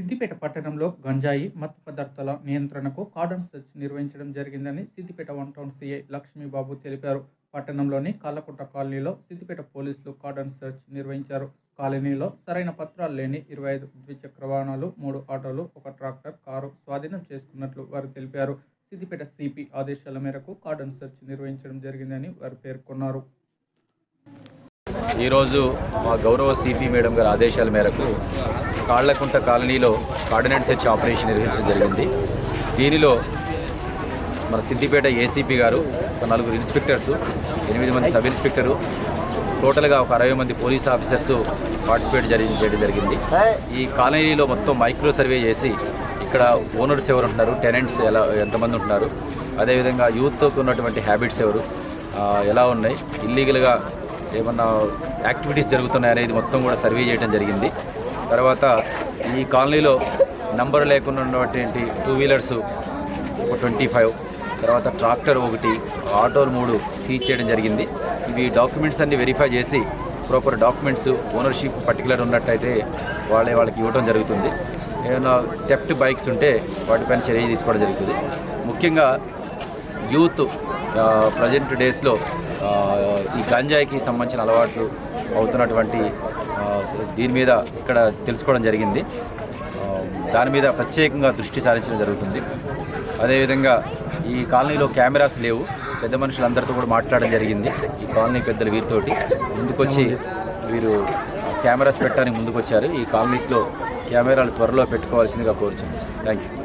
సిద్దిపేట పట్టణంలో గంజాయి మత్తు పదార్థాల నియంత్రణకు కార్డన్ సెర్చ్ నిర్వహించడం జరిగిందని Siddipet one town CI Lakshmibabu తెలిపారు. పట్టణంలోని కాళ్ళకుంట కాలనీలో సిద్దిపేట పోలీసులు కార్డన్ సెర్చ్ నిర్వహించారు. కాలనీలో సరైన పత్రాలు లేని ఇరవై ఐదు ద్విచక్ర వాహనాలు మూడు ఆటోలు ఒక ట్రాక్టర్ కారు స్వాధీనం చేసుకున్నట్లు వారు తెలిపారు. సిద్దిపేట సిపి ఆదేశాల మేరకు కార్డన్ సెర్చ్ నిర్వహించడం జరిగిందని వారు పేర్కొన్నారు. ఈరోజు మా గౌరవ సిపి మేడం గారి ఆదేశాల మేరకు కాళ్ళకుంట కాలనీలో కార్డినెంట్ సెర్చ్ ఆపరేషన్ నిర్వహించడం జరిగింది. దీనిలో మన సిద్దిపేట ఏసీపీ గారు ఒక నలుగురు ఇన్స్పెక్టర్స్ ఎనిమిది మంది సబ్ ఇన్స్పెక్టరు టోటల్గా ఒక అరవై మంది పోలీస్ ఆఫీసర్స్ పార్టిసిపేట్ జరిగి చేయడం జరిగింది. ఈ కాలనీలో మొత్తం మైక్రో సర్వే చేసి ఇక్కడ ఓనర్స్ ఎవరు ఉంటున్నారు టెనెంట్స్ ఎలా ఎంతమంది ఉంటున్నారు అదేవిధంగా యూత్తో ఉన్నటువంటి హ్యాబిట్స్ ఎవరు ఎలా ఉన్నాయి ఇల్లీగల్గా ఏమన్నా యాక్టివిటీస్ జరుగుతున్నాయి అనేది మొత్తం కూడా సర్వే చేయడం జరిగింది. తర్వాత ఈ కాలనీలో నంబర్ లేకుండా ఉన్నటువంటి టూ వీలర్స్ ఒక ట్వంటీ ఫైవ్. తర్వాత ట్రాక్టర్ ఒకటి ఆటోలు మూడు సీజ్ చేయడం జరిగింది. ఇవి డాక్యుమెంట్స్ అన్ని వెరిఫై చేసి ప్రాపర్ డాక్యుమెంట్స్ ఓనర్షిప్ పర్టికులర్ ఉన్నట్టయితే వాళ్ళే వాళ్ళకి ఇవ్వడం జరుగుతుంది. ఏమైనా టెఫ్ట్ బైక్స్ ఉంటే వాటిపైన చర్య తీసుకోవడం జరుగుతుంది. ముఖ్యంగా యూత్ ప్రజెంట్ డేస్లో ఈ గంజాయికి సంబంధించిన అలవాట్లు అవుతున్నటువంటి దీని మీద ఇక్కడ తెలుసుకోవడం జరిగింది. దాని మీద ప్రత్యేకంగా దృష్టి సారించడం జరుగుతుంది. అదేవిధంగా ఈ కాలనీలో కెమెరాస్ లేవు. పెద్ద మనుషులందరితో కూడా మాట్లాడడం జరిగింది. ఈ కాలనీ పెద్దలు వీరితోటి ముందుకొచ్చి వీరు కెమెరాస్ పెట్టడానికి ముందుకొచ్చారు. ఈ కాలనీస్లో కెమెరాలు త్వరలో పెట్టుకోవాల్సిందిగా కోరుచున్నాను. Thank you